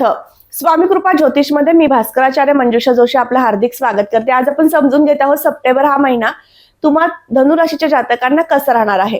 समर्थ स्वामी कृपा ज्योतिषमध्ये मी भास्कराचार्य मंजुषा जोशी आपलं हार्दिक स्वागत करते. आज आपण समजून घेत आहोत सप्टेंबर हा महिना तुम्हा धनुराशीच्या जातकांना कसा राहणार आहे?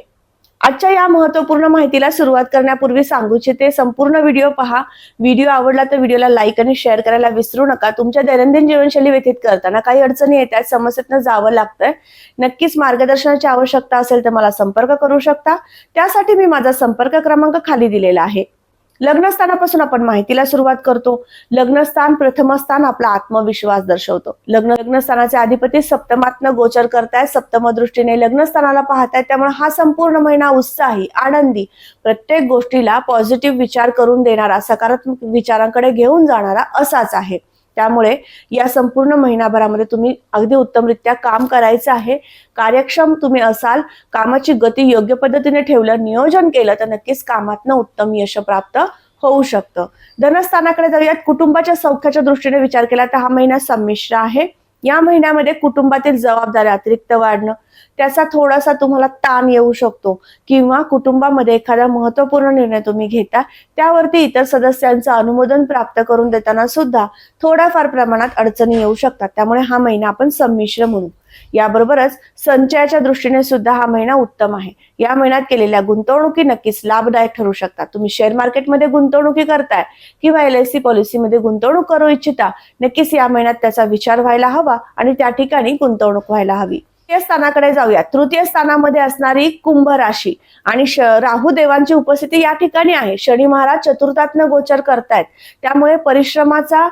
आजच्या या महत्त्वपूर्ण माहितीला सुरुवात करण्यापूर्वी सांगू इच्छिते संपूर्ण व्हिडिओ पहा. व्हिडिओ आवडला तर व्हिडिओला लाईक आणि शेअर करायला विसरू नका. तुमच्या दैनंदिन जीवनशैली व्यतीत करताना काही अडचणी येतात समस्येतनं जावं लागतंय. नक्कीच मार्गदर्शनाची आवश्यकता असेल तर मला संपर्क करू शकता. त्यासाठी मी माझा संपर्क क्रमांक खाली दिलेला आहे. लग्नस्थानापासून आपण माहितीला सुरुवात करतो. लग्नस्थान प्रथम स्थान आपला आत्मविश्वास दर्शवतो. लग्न लग्नस्थानाचे अधिपती सप्तमात्न गोचर करतायत सप्तम दृष्टीने लग्नस्थानाला पाहतायत त्यामुळे हा संपूर्ण महिना उत्साही आनंदी प्रत्येक गोष्टीला पॉझिटिव्ह विचार करून देणारा सकारात्मक विचारांकडे घेऊन जाणारा असाच आहे. त्यामुळे या संपूर्ण महिनाभरामध्ये तुम्ही अगदी उत्तमरित्या काम करायचं आहे. कार्यक्षम तुम्ही असाल कामाची गती योग्य पद्धतीने ठेवलं नियोजन केलं तर नक्कीच कामातनं उत्तम यश प्राप्त होऊ शकतं. धनस्थानाकडे जाऊयात. कुटुंबाच्या सौख्याच्या दृष्टीने विचार केला तर हा महिना संमिश्र आहे. या महिन्यामध्ये कुटुंबातील जबाबदाऱ्या अतिरिक्त वाढणं त्याचा थोडासा तुम्हाला ताण येऊ शकतो किंवा कुटुंबामध्ये एखादा महत्त्वपूर्ण निर्णय तुम्ही घेता त्यावरती इतर सदस्यांचं अनुमोदन प्राप्त करून देताना सुद्धा थोड्याफार प्रमाणात अडचणी येऊ शकतात. त्यामुळे हा महिना आपण संमिश्र म्हणू. याबरोबरच संचयाच्या दृष्टीने सुद्धा हा महिना उत्तम आहे. या महिन्यात केलेल्या गुंतवणुकी नक्कीच लाभदायक ठरू शकतात. तुम्ही शेअर मार्केटमध्ये गुंतवणुकी करताय किंवा एल आय सी पॉलिसीमध्ये गुंतवणूक करू इच्छिता नक्कीच या महिन्यात त्याचा विचार व्हायला हवा आणि त्या ठिकाणी गुंतवणूक व्हायला हवी. तृतीय स्थानाकडे जाऊया. तृतीय स्थानामध्ये असणारी कुंभ राशी आणि श- राहू देवांची उपस्थिती या ठिकाणी आहे. शनी महाराज चतुर्थातनं गोचर करतायत. त्यामुळे परिश्रमाचा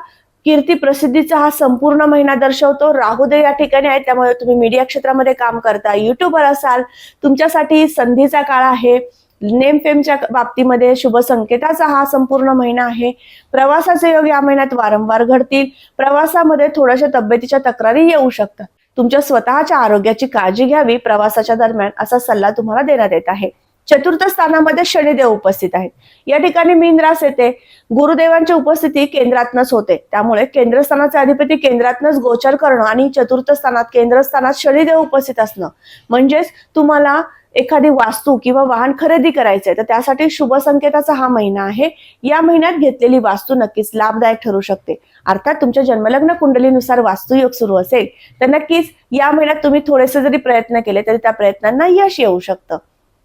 कीर्ती प्रसिद्धीचा हा संपूर्ण महिना दर्शवतो. राहुदय या ठिकाणी आहे त्यामुळे तुम्ही मीडिया क्षेत्रामध्ये काम करता. युट्यूबर असाल तुमच्यासाठी संधीचा काळ आहे. नेम फेमच्या बाबतीमध्ये शुभ संकेताचा हा संपूर्ण महिना आहे. प्रवासाचे योग या महिन्यात वारंवार घडतील. प्रवासामध्ये थोड्याशा तब्येतीच्या तक्रारी येऊ शकतात. तुमच्या स्वतःच्या आरोग्याची काळजी घ्यावी. प्रवासाच्या दरम्यान असा सल्ला तुम्हाला देण्यात येत आहे. चतुर्थ स्थानामध्ये शनिदेव उपस्थित आहेत. या ठिकाणी मीन रास येते. गुरुदेवांची उपस्थिती केंद्रातनच होते. त्यामुळे केंद्रस्थानाचे अधिपती केंद्रातनच गोचर करणं आणि चतुर्थ स्थानात केंद्रस्थानात शनिदेव उपस्थित असणं. म्हणजेच तुम्हाला एखादी वास्तू किंवा वाहन खरेदी करायचंय तर त्यासाठी शुभ संकेताचा हा महिना आहे. या महिन्यात घेतलेली वास्तू नक्कीच लाभदायक ठरू शकते. अर्थात तुमच्या जन्मलग्न कुंडलीनुसार वास्तुयोग सुरू असेल तर नक्कीच या महिन्यात तुम्ही थोडेसे जरी प्रयत्न केले तरी त्या प्रयत्नांना यश येऊ शकतं.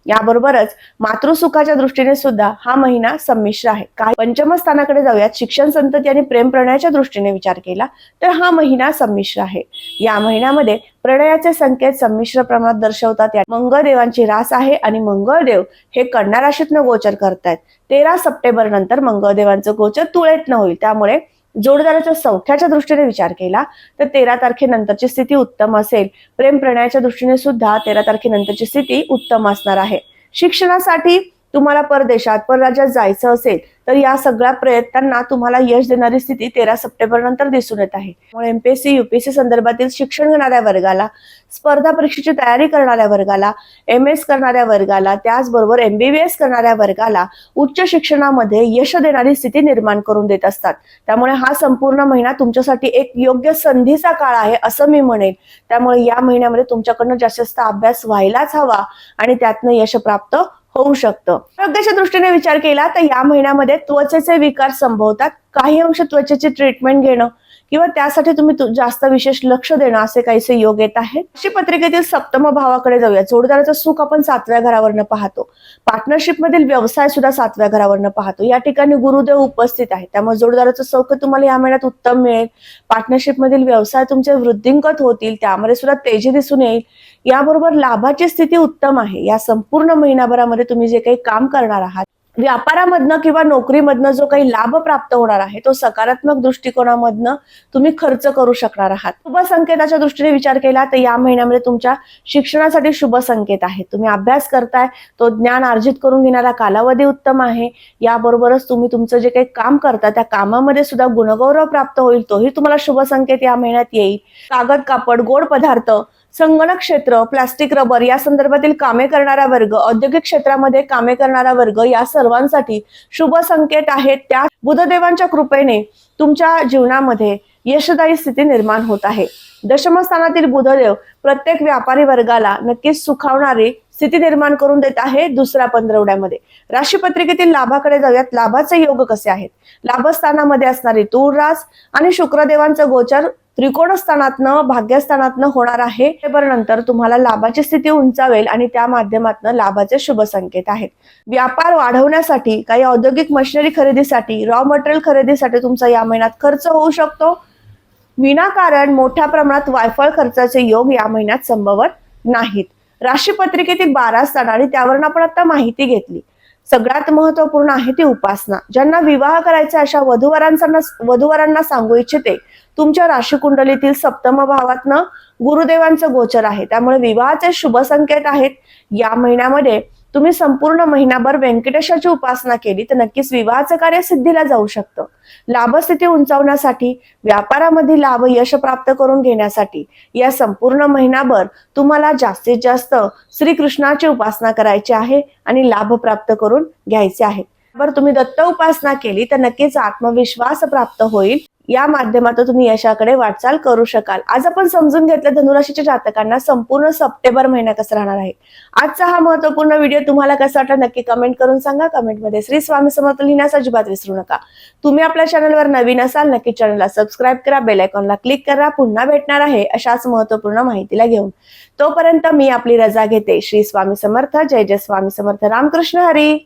याबरोबरच मातृसुखाच्या दृष्टीने सुद्धा हा महिना संमिश्र आहे. काही पंचम स्थानाकडे जाऊयात. शिक्षण संतती आणि प्रेम प्रणयाच्या दृष्टीने विचार केला तर हा महिना संमिश्र आहे. या महिन्यामध्ये प्रणयाचे संकेत संमिश्र प्रमाणात दर्शवतात. या मंगळदेवांची रास आहे आणि मंगळदेव हे कन्या राशीतनं गोचर करतायत. तेरा सप्टेंबर नंतर मंगळदेवांचं गोचर तुळेतनं होईल. त्यामुळे जोडदाराच्या सौख्याच्या दृष्टीने विचार केला तर तेरा तारखेनंतरची स्थिती उत्तम असेल. प्रेम प्रणयाच्या दृष्टीने सुद्धा तेरा तारखेनंतरची स्थिती उत्तम असणार आहे. शिक्षणासाठी तुम्हाला परदेशात परराज्यात जायचं असेल तर या सगळ्या प्रयत्नांना तुम्हाला यश देणारी स्थिती तेरा सप्टेंबर नंतर दिसून येत आहे. त्यामुळे एमपीएससी युपीएससी संदर्भातील शिक्षण घेणाऱ्या वर्गाला स्पर्धा परीक्षेची तयारी करणाऱ्या वर्गाला एम एस करणाऱ्या वर्गाला त्याचबरोबर एमबीबीएस करणाऱ्या वर्गाला उच्च शिक्षणामध्ये यश देणारी स्थिती निर्माण करून देत असतात. त्यामुळे हा संपूर्ण महिना तुमच्यासाठी एक योग्य संधीचा काळ आहे असं मी म्हणेन. त्यामुळे या महिन्यामध्ये तुमच्याकडनं जास्त जास्त अभ्यास व्हायलाच हवा आणि त्यातनं यश प्राप्त होऊ शकतं. आरोग्याच्या दृष्टीने विचार केला तर या महिन्यामध्ये त्वचेचे विकार संभवतात. काही अंश त्वचेची ट्रीटमेंट घेणं किंवा त्यासाठी तुम्ही जास्त विशेष लक्ष देणं असे काहीसे योग येत आहेत? अशी पत्रिकेतील सप्तम भावाकडे जाऊया जोडदाराचं सुख आपण सातव्या घरावरनं पाहतो. पार्टनरशिप मधील व्यवसाय सुद्धा सातव्या घरावरनं पाहतो. या ठिकाणी गुरुदेव उपस्थित आहे त्यामुळे जोडदाराचं सौख्य तुम्हाला या महिन्यात उत्तम मिळेल. पार्टनरशिप मधील व्यवसाय तुमचे वृद्धिंगत होतील. त्यामध्ये सुद्धा तेजी दिसून येईल. याबरोबर लाभाची स्थिती उत्तम आहे. या संपूर्ण महिनाभरामध्ये तुम्ही जे काही काम करणार आहात व्यापारामधनं किंवा नोकरीमधनं जो काही लाभ प्राप्त होणार आहे तो सकारात्मक दृष्टिकोनामधनं तुम्ही खर्च करू शकणार आहात. शुभ संकेताच्या दृष्टीने विचार केला तर या महिन्यामध्ये तुमच्या शिक्षणासाठी शुभ संकेत आहे तुम्ही अभ्यास करताय तो ज्ञान अर्जित करून घेणारा कालावधी उत्तम आहे. याबरोबरच तुम्ही तुमचं जे काही काम करता त्या कामामध्ये सुद्धा गुणगौरव प्राप्त होईल तोही तुम्हाला शुभ संकेत या महिन्यात येईल. कागद कापड गोड पदार्थ संगणक क्षेत्र प्लास्टिक रबर या संदर्भातील कामे करणारा वर्ग औद्योगिक क्षेत्रामध्ये कामे करणारा वर्ग या सर्वांसाठी शुभ संकेत आहेत. त्या बुधदेवांच्या कृपेने तुमच्या जीवनामध्ये यशदायी स्थिती निर्माण होत आहे. दशमस्थानातील बुधदेव प्रत्येक व्यापारी वर्गाला नक्कीच सुखावणारी स्थिती निर्माण करून देत आहे दुसऱ्या पंधरवड्यामध्ये. राशीपत्रिकेतील लाभाकडे जाऊयात. लाभाचे योग कसे आहेत? लाभस्थानामध्ये असणारी तूळ रास आणि शुक्रदेवांचं गोचर त्रिकोणस्थानातनं भाग्यस्थानातनं होणार आहे. बरं नंतर तुम्हाला लाभाची स्थिती उंचावेल आणि त्या माध्यमातून लाभाचे शुभ संकेत आहेत. व्यापार वाढवण्यासाठी काही औद्योगिक मशिनरी खरेदीसाठी रॉ मटेरियल खरेदीसाठी तुमचा या महिन्यात खर्च होऊ शकतो. विनाकारण मोठ्या प्रमाणात वायफळ खर्चाचे योग या महिन्यात संभवत नाहीत. राशीपत्रिकेतील बारा स्थान आणि त्यावरून आपण आता माहिती घेतली. सगळ्यात महत्त्वपूर्ण आहे ती उपासना. ज्यांना विवाह करायचा अशा वधूवरांना वधूवरांना सांगू इच्छिते तुमच्या राशी कुंडलीतील सप्तम भावातनं गुरुदेवांचं गोचर आहे. त्यामुळे विवाहाचे शुभ संकेत आहेत. या महिन्यामध्ये तुम्ही संपूर्ण महिनाभर व्यंकटेशाची उपासना केली तर नक्कीच विवाहाचं कार्य सिद्धीला जाऊ शकतं. लाभस्थिती उंचावण्यासाठी व्यापारामध्ये लाभ यश प्राप्त करून घेण्यासाठी या संपूर्ण महिनाभर तुम्हाला जास्तीत जास्त श्रीकृष्णाची उपासना करायची आहे आणि लाभ प्राप्त करून घ्यायचे आहे. बर तुम्ही दत्त उपासना केली तर नक्कीच आत्मविश्वास प्राप्त होईल. या माध्यमातून तुम्ही यशाकडे वाटचाल करू शकाल. आज आपण समजून घेतलं धनुराशीच्या जातकांना संपूर्ण सप्टेंबर महिना कसा राहणार आहे. आजचा हा महत्त्वपूर्ण व्हिडिओ तुम्हाला कसा वाटला नक्की कमेंट करून सांगा. कमेंटमध्ये श्री स्वामी समर्थ लिहिण्यास अजिबात विसरू नका. तुम्ही आपल्या चॅनलवर नवीन असाल नक्की चॅनलला सबस्क्राईब करा बेल आयकॉनला क्लिक करा. पुन्हा भेटणार आहे अशाच महत्त्वपूर्ण माहितीला घेऊन. तोपर्यंत मी आपली रजा घेते. श्री स्वामी समर्थ. जय जय स्वामी समर्थ. रामकृष्ण हरी.